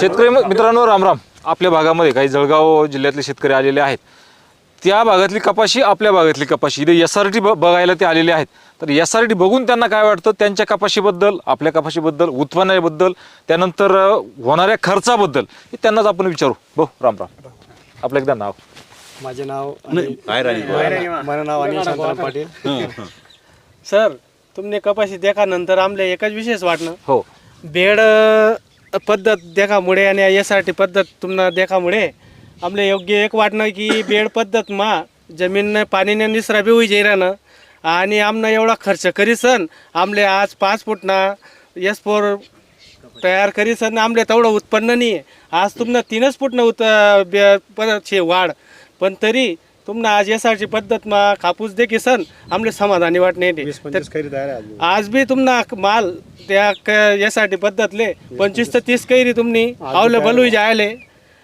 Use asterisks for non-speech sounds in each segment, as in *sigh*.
शेतकरी मित्रांनो रामराम आपल्या भागामध्ये काही जळगाव जिल्ह्यातले शेतकरी आलेले आहेत. त्या भागातली कपाशी आपल्या भागातली कपाशी. इथे एस आर टी बघायला ते आलेले आहेत. तर एस आर टी बघून त्यांना काय वाटतं? त्यांच्या कपाशीबद्दल आपल्या कपाशीबद्दल उत्पन्नाबद्दल त्यानंतर होणाऱ्या खर्चाबद्दल हे त्यांनाच आपण विचारू. भाऊ राम राम. आपलं एकदा नाव. माझे नाव माझं नाव अनिल शांताराम पाटील. सर तुमने कपाशी देखा नंतर आमले एकच विशेष वाटणं. हो. बेड पद्धत देखामुळे आणि यासाठी पद्धत तुम्हाला देखामुळे आमले योग्य एक वाटणं की बेड पद्धत मा जमीन पाणीने निसरा बी होई राहणं आणि आमनं एवढा खर्च करीसन आमले आज पाच फुटना एस फोर तयार करीसन आमले तेवढं उत्पन्न नाही आहे आज तुमनं तीनच फुटनं उत बे- परत वाढ. पण तरी तुमनं आज एस आरची पद्धत मा कापूस दे की सन आमले समाधानी वाटणे आज बी तुमना माल त्या टी पद्धतले पंचवीस ते तीस कैरी तुमनी अवेलेबल होई जायले.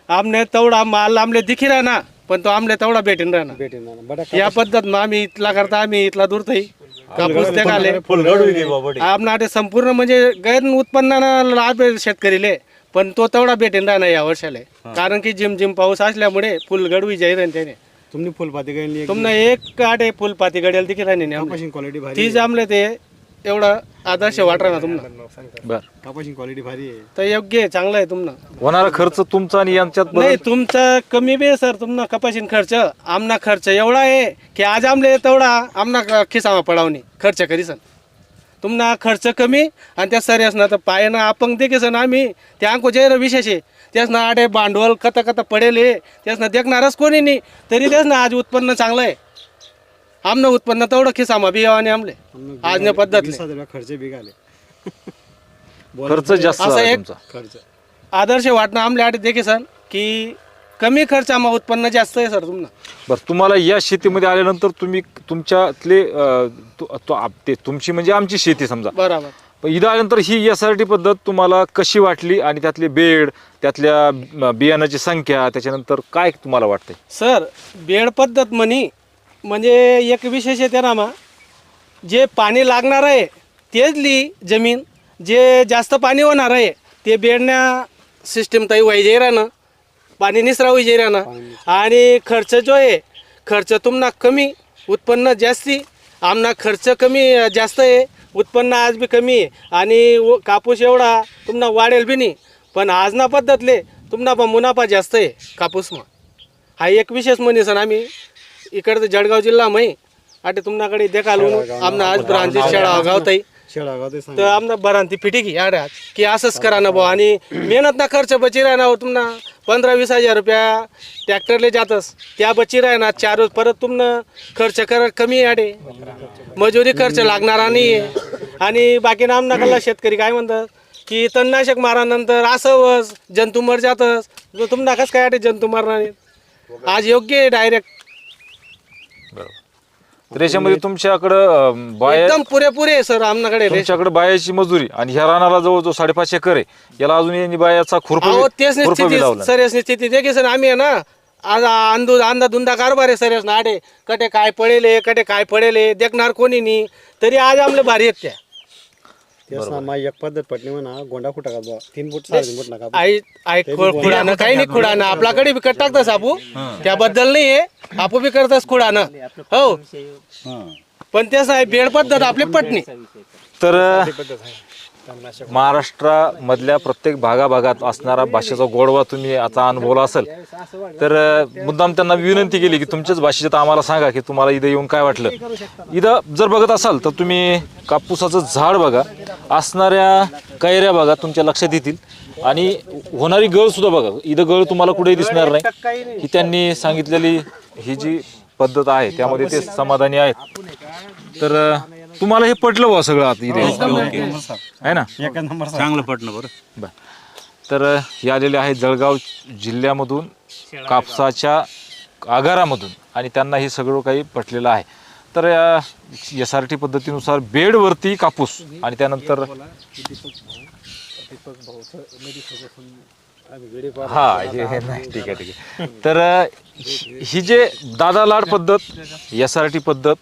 आमने तेवढा माल आमले दिखी राहना पण तो आमले तेवढा भेटेन राहना. या पद्धत मा आम्ही इथला करता आम्ही इथला दूरतही कापूस देखाले आमना ते संपूर्ण म्हणजे गैर उत्पन्नाला लाभ आहे शेतकरीले पण तो तेवढा भेटेन राहणार या वर्षाले. कारण की जिम जिम पाऊस असल्यामुळे फुल गडवी जाईल त्याने. तुमने फुलपाती गळली तुमनं एक आटे फुलपाती गडेल दिखी राहणे कापाशी क्वालिटी भारी ती जमले ते एवढं आदर्श वाटणार ना तुम्हाला बर. कापाशी क्वालिटी भारी आहे. तर योग्य आहे चांगलं आहे तुमनं. होणारा खर्च तुमचा आणि यांच्यात बदल- नाही तुमचा कमी बी आहे सर. तुमना कपाशीन खर्च आमना खर्च एवढा आहे की आज आमले तेवढा आमना खिसामा पडावणी खर्च करीसन तुमना खर्च कमी आणि त्या सर ना तर पायानं अपंग दे सण आम्ही. त्या अंको जे विशेष. आहे त्याच ना आडे भांडवल कथा कथा पडेल आहे त्याच ना देखणारच कोणी नाही. तरी त्याच ना आज उत्पन्न चांगलं आहे. आमनं उत्पन्न तेवढं खिसामा बी आणि आमले आज ने पद्धतले वीस हजार रुपये खर्च बिघाले *laughs* खर्च जास्त असं एक- आदर्श वाटणं आमल्या आटे देखील सर की कमी खर्चामा उत्पन्न जास्त आहे सर तुमनं बरं तुम्हाला या शेतीमध्ये आल्यानंतर तुम्ही तुमच्यातले अं, तु- तु- आप- ते तुमची म्हणजे आमची शेती समजा. बरोबर. पण इथं आल्यानंतर ही एस आर टी पद्धत तुम्हाला कशी वाटली आणि त्यातले बेड त्यातल्या म, बियाणाची संख्या त्याच्यानंतर काय तुम्हाला वाटतंय? सर बेड पद्धत म्हणी म्हणजे एक विशेष आहे त्याना मा जे पाणी लागणार आहे तेच ली जमीन जे जास्त पाणी होणार आहे ते बेडण्या सिस्टीम ताई वाहिजे राहणं पाणी निसरा राहणं आणि खर्च जो आहे खर्च तुमना कमी उत्पन्न जास्ती. आमना खर्च कमी जास्त आहे उत्पन्न आज बी कमी आहे. आणि व- कापूस एवढा तुमना वाढेल बी नाही. पण आज ना पद्धतले तुमना पण मुनाफा जास्त आहे कापूसमा हा एक विशेष म्हणे सण आम्ही. इकडचं जळगाव जिल्हा मै आटे तुमनाकडे देखालून आमना आज ब्रांची शाळा गावताई सांग तर आमना बरांती फिटी घी आड्यात. की असंच करा ना भाऊ आणि मेहनत ना खर्च बची राहणार हो तुमना. पंधरा वीस हजार रुपया ट्रॅक्टरले जातस. त्या बची ना चार रोज परत तुमनं खर्च कर कमी आहे आडे. मजुरी खर्च लागणारा नाही आहे आणि बाकी नाम कल्ला शेतकरी काय म्हणतात? की तणनाशक मारानंतर असं वस जंतू मर जातस. तुम तुमना काय आडे जंतू मारणार? आज योग्य आहे डायरेक्ट बरोबर. याच्यामध्ये तुमच्याकडं बाया एकदम पुरेपूर आहे सर आमनाकडे तुमच्याकडे बायाची मजुरी आणि ह्या रानाला जवळजवळ साडेपाच एकर आहे. याला अजून यांनी बायाचा खुरप अहो तेच खुरप बी लावला. स्थिती. सर देखील सर आम्ही आहे ना आज अंदू अंदा दुंदा कारभार आहे सर आडे. कटे काय पडेले कटे काय पडेले देखणार कोणी नाही. तरी आज आमले भारी आहेत त्या. तेच ना मा एक पद्धत पटली म्हणा गोंडा का बुवा. तीन फूट साडेतीन फूट नका आई आई खुडानं काही नाही खुडानं आपल्याकडे बी कट टाकतास आपू. त्याबद्दल नाही आहे. आपू बी करतास खुडानं हो. पण तेच आहे बेड पद्धत आपली पटणी तर महाराष्ट्रामधल्या प्रत्येक भागाभागात असणारा भाषेचा गोडवा तुम्ही आता अनुभवला असेल तर मुद्दाम त्यांना विनंती केली की तुमच्याच भाषेत आम्हाला सांगा की तुम्हाला इथं येऊन काय वाटलं. इथं जर बघत असाल तर तुम्ही कापूसाचं झाड बघा. असणाऱ्या कैऱ्या बघा तुमच्या लक्षात येतील. आणि होणारी गळ सुद्धा बघा. इथं गळ तुम्हाला कुठेही दिसणार नाही. ही त्यांनी सांगितलेली ही जी पद्धत आहे त्यामध्ये ते समाधानी आहेत. तर तुम्हाला हे पटलं बा सगळं आता इथे. आहे ना? एक नंबर चांगलं पटलं बरं. बर. तर हे आलेले आहेत जळगाव जिल्ह्यामधून कापसाच्या आगारामधून आणि त्यांना हे सगळं काही पटलेलं आहे. तर एस आर टी पद्धतीनुसार बेडवरती कापूस आणि त्यानंतर हा हे हे नाही ठीक आहे ठीक आहे. तर ही ही जे दादा लाड पद्धत एस आर टी पद्धत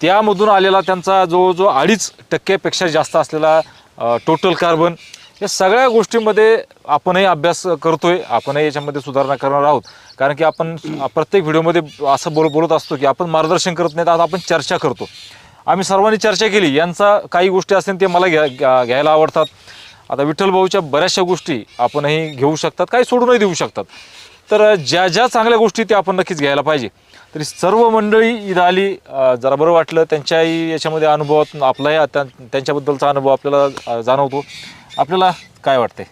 त्यामधून आलेला त्यांचा जवळजवळ अडीच टक्क्यापेक्षा जास्त असलेला टोटल कार्बन या सगळ्या गोष्टींमध्ये आपणही अभ्यास करतोय आपणही याच्यामध्ये सुधारणा करणार आहोत. कारण की आपण प्रत्येक व्हिडिओमध्ये असं बोल बोलत असतो की आपण मार्गदर्शन करत नाही आता आपण चर्चा करतो. आम्ही सर्वांनी चर्चा केली यांचा काही गोष्टी असतील ते मला घ्या घ्या- घ्यायला आवडतात. आता विठ्ठल भाऊच्या बऱ्याचशा गोष्टी आपणही घेऊ शकतात काही सोडूनही देऊ शकतात. तर ज्या ज्या चांगल्या गोष्टी त्या आपण नक्कीच घ्यायला पाहिजे. तरी सर्व मंडळी इथं आली. जरा बरं वाटलं. त्यांच्याही याच्यामध्ये अनुभवातून आपलाही आता त्यांच्याबद्दलचा अनुभव आपल्याला जाणवतो. आपल्याला काय वाटतंय?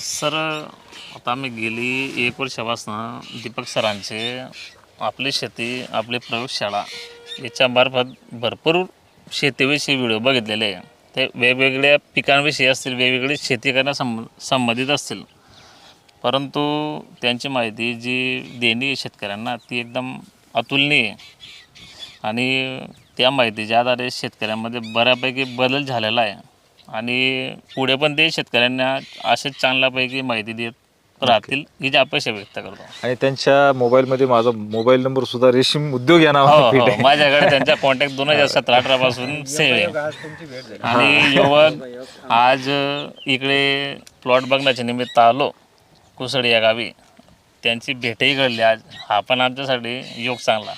सर आता आम्ही गेली एक वर्षापासून दीपक सरांचे आपली शेती आपली प्रयोगशाळा याच्यामार्फत भरपूर शेतीविषयी व्हिडिओ बघितलेले. आहे ते वेगवेगळ्या पिकांविषयी असतील वेगवेगळी शेती करण्या संबंधित असतील. परंतु त्यांची माहिती जी देणी आहे शेतकऱ्यांना ती एकदम अतुलनीय आहे. आणि त्या माहितीच्या आधारे शेतकऱ्यांमध्ये बऱ्यापैकी बदल झालेला आहे. आणि पुढे पण ते शेतकऱ्यांना असेच चांगल्यापैकी माहिती देत राहतील ही जी अपेक्षा व्यक्त करतो. आणि त्यांच्या मोबाईलमध्ये माझा मोबाईल नंबर सुद्धा रेशीम उद्योग या हो नावाने हो फिट आहे माझ्याकडे त्यांचा कॉन्टॅक्ट दोन हजार सतरा अठरा पासून सेव आहे. आणि युवक आज इकडे प्लॉट बघण्याच्या निमित्त आलो. कुसडी या गावी. त्यांची भेटही घडली आज. हा पण आमच्यासाठी योग चांगला.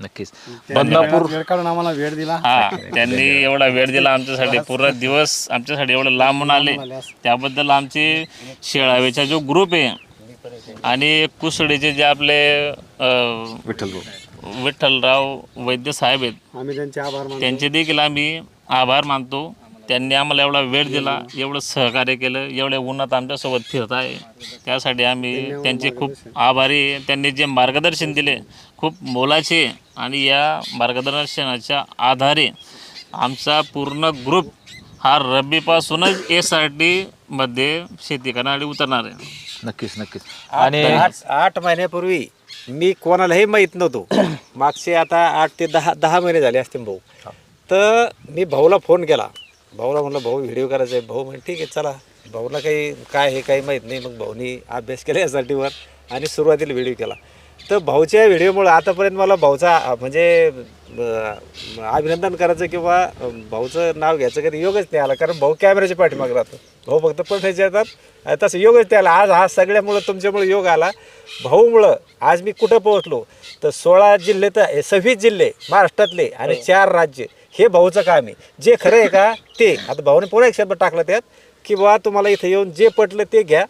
नक्कीच. बदनापूर वेळ काढून आम्हाला वेळ दिला. हा *laughs* त्यांनी एवढा वेळ दिला आमच्यासाठी. पूर्ण दिवस आमच्यासाठी एवढं लांबून आले. त्याबद्दल आमचे शेळावेचा जो ग्रुप आहे आणि कुसडीचे जे आपले विठ्ठल विठ्ठलराव वैद्य साहेब आहेत. आम्ही त्यांचे आभार मानतो. त्यांचे देखील आम्ही आभार मानतो. त्यांनी आम्हाला एवढा वेळ दिला एवढं सहकार्य केलं एवढ्या उन्हात आमच्यासोबत फिरत आहे. त्यासाठी आम्ही त्यांचे खूप आभारी आहे. त्यांनी जे मार्गदर्शन दिले खूप मोलाचे आणि या मार्गदर्शनाच्या आधारे आमचा पूर्ण ग्रुप हा रब्बीपासूनच एस आर टीमध्ये शेती करणारी उतरणार आहे. नक्कीच नक्कीच. आणि आठ आठ महिन्यापूर्वी मी कोणालाही माहीत नव्हतो. मागचे आता आठ ते दहा दहा महिने झाले असतील भाऊ. तर मी भाऊला फोन केला. भाऊला म्हणलं भाऊ व्हिडिओ करायचा आहे भाऊ म्हणजे ठीक आहे चला. भाऊला काही काय हे काही माहीत नाही. मग भाऊनी अभ्यास केला यासाठी वर आणि सुरुवातीला व्हिडिओ केला. तर भाऊच्या व्हिडिओमुळे आतापर्यंत मला भाऊचा म्हणजे अभिनंदन करायचं किंवा भाऊचं नाव घ्यायचं कधी योगच नाही आला. कारण भाऊ कॅमेऱ्याच्या पाठीमागे राहतो. भाऊ फक्त पठायचे येतात. तसं योगच नाही आला. आज हा सगळ्यामुळं तुमच्यामुळे योग आला. भाऊमुळं आज मी कुठं पोहोचलो? तर सोळा जिल्हे तर सव्वीस जिल्हे महाराष्ट्रातले आणि चार राज्य. हे भाऊचं काम आहे. जे खरं आहे का ते. आता भाऊने पुन्हा एक शब्द टाकला त्यात की बाबा तुम्हाला इथं येऊन जे पटलं ते घ्या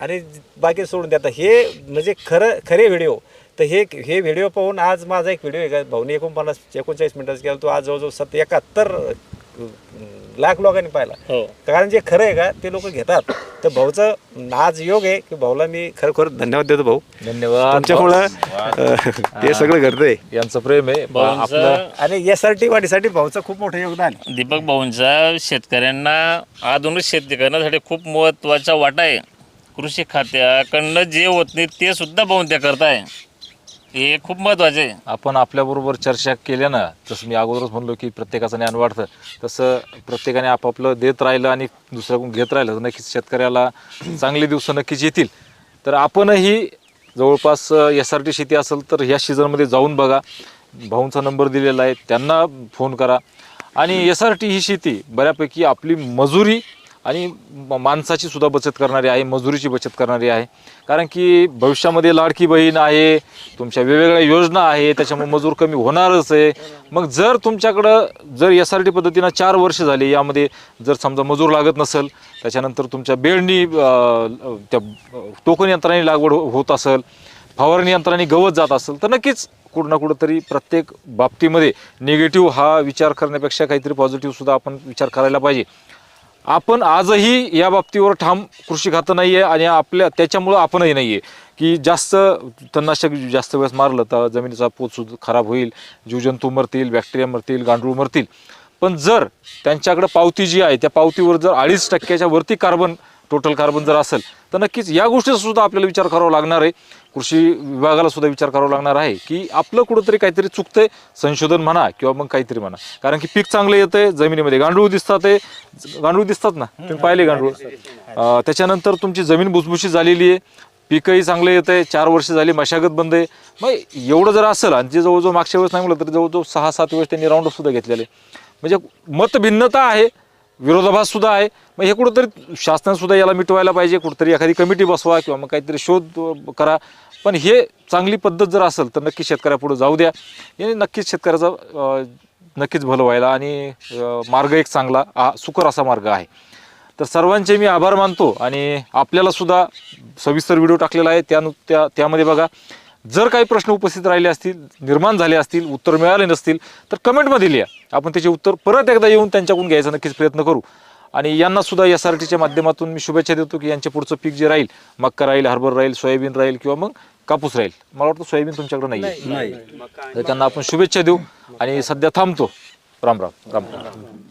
आणि बाकी सोडून द्या. आता हे म्हणजे खरं खरे व्हिडिओ. तर हे हे व्हिडिओ पाहून आज माझा एक व्हिडिओ आहे का? भाऊने एकोणपन्नास एकोणचाळीस मिनिटाचा केला तो आज जवळजवळ सत एकाहत्तर लाख लोकांनी पाहिला. हो. कारण जे खरं आहे का ते लोक घेतात. तर भाऊचं आज योग आहे की भाऊला मी खरं खरं धन्यवाद देतो भाऊ. धन्यवाद. तुमच्यामुळं ते सगळं घडतंय. यांचं प्रेम आहे. आपलं भाऊंचं आणि एस आर टी वाढीसाठी भाऊचं खूप मोठं योगदान. दीपक भाऊंचा शेतकऱ्यांना आधुनिक शेती करण्यासाठी खूप महत्त्वाचा वाटा आहे. कृषी खात्याकडनं जे होत नाही ते सुद्धा भाऊन त्या करताय. हे खूप महत्त्वाचे आहे. आपण आपल्याबरोबर चर्चा केल्या ना जसं मी अगोदरच म्हणलो की प्रत्येकाचं ज्ञान वाढतं तसं प्रत्येकाने आपापलं देत राहिलं आणि दुसऱ्याकडून घेत राहिलं तर नक्कीच शेतकऱ्याला चांगले दिवस नक्कीच येतील. तर आपणही जवळपास एस आर टी शेती असेल तर ह्या सीझनमध्ये जाऊन बघा. भाऊंचा नंबर दिलेला आहे त्यांना फोन करा. आणि एस आर टी ही शेती बऱ्यापैकी आपली मजुरी आणि म- माणसाची सुद्धा बचत करणारी आहे मजुरीची बचत करणारी आहे. कारण की भविष्यामध्ये लाडकी बहीण आहे तुमच्या वेगवेगळ्या योजना आहे त्याच्यामुळे मजूर कमी होणारच आहे. मग जर तुमच्याकडं जर एस आर टी पद्धतीनं चार वर्ष झाली यामध्ये जर समजा मजूर लागत नसेल त्याच्यानंतर तुमच्या बेळणी त्या टोकन यंत्राने लागवड हो- होत असेल फवारणी यंत्राने गवत जात असेल तर नक्कीच कुठं ना कुठं तरी प्रत्येक बाबतीमध्ये निगेटिव्ह हा विचार करण्यापेक्षा काहीतरी पॉझिटिव्ह सुद्धा आपण विचार करायला पाहिजे. आपण आजही या बाबतीवर ठाम कृषी खातं नाही आहे आणि आपल्या त्याच्यामुळं आपणही नाही आहे की जास्त तणनाशक जास्त वेळेस मारलं तर जमिनीचा पोत सुद्धा खराब होईल जीवजंतू मरतील बॅक्टेरिया मरतील गांडूळ मरतील. पण जर त्यांच्याकडे पावती जी आहे त्या पावतीवर जर अडीच टक्क्याच्या वरती कार्बन टोटल कार्बन जर असेल तर नक्कीच या गोष्टीचा सुद्धा आपल्याला विचार करावा लागणार आहे. कृषी विभागाला सुद्धा विचार करावा लागणार आहे की आपलं कुठंतरी काहीतरी चुकतंय संशोधन म्हणा किंवा मग काहीतरी म्हणा. कारण की पीक चांगलं येतंय जमिनीमध्ये गांडूळ दिसतात ते. गांडूळ दिसतात ना? तुम्ही पाहिले गांडूळ? त्याच्यानंतर तुमची जमीन भुसभुशीत झालेली आहे. पीकही चांगलं येत आहे चार वर्ष झाली मशागत बंद आहे. मग एवढं जर असेल आणि जे जवळजवळ मागच्या वेळेस नाही तर तरी जवळजवळ सहा सात वेळेस त्यांनी राऊंड सुद्धा घेतलेले. म्हणजे मतभिन्नता आहे. विरोधाभास सुद्धा आहे. मग हे कुठंतरी शासनासुद्धा याला मिटवायला पाहिजे. कुठंतरी एखादी कमिटी बसवा किंवा मग काहीतरी शोध करा. पण हे चांगली पद्धत जर असेल तर नक्कीच शेतकऱ्यापुढे जाऊ द्या. याने नक्कीच शेतकऱ्याचा नक्कीच भलं व्हायला आणि मार्ग एक चांगला आ, सुकर असा मार्ग आहे. तर सर्वांचे मी आभार मानतो आणि आपल्यालासुद्धा सविस्तर व्हिडिओ टाकलेला आहे. त्यानु त्या त्यामध्ये बघा. जर काही प्रश्न उपस्थित राहिले असतील निर्माण झाले असतील उत्तर मिळाले नसतील तर कमेंटमध्ये लिहा. आपण त्याचे उत्तर परत एकदा येऊन त्यांच्याकडून घ्यायचा नक्कीच प्रयत्न करू. आणि यांना सुद्धा एस आर टीच्या माध्यमातून मी शुभेच्छा देतो की यांचे पुढचं पीक जे राहील मक्का राहील हरभर राहील सोयाबीन राहील किंवा मग कापूस राहील. मला वाटतं सोयाबीन तुमच्याकडे नाही. तर त्यांना आपण शुभेच्छा देऊ. आणि सध्या थांबतो. राम राम. राम राम.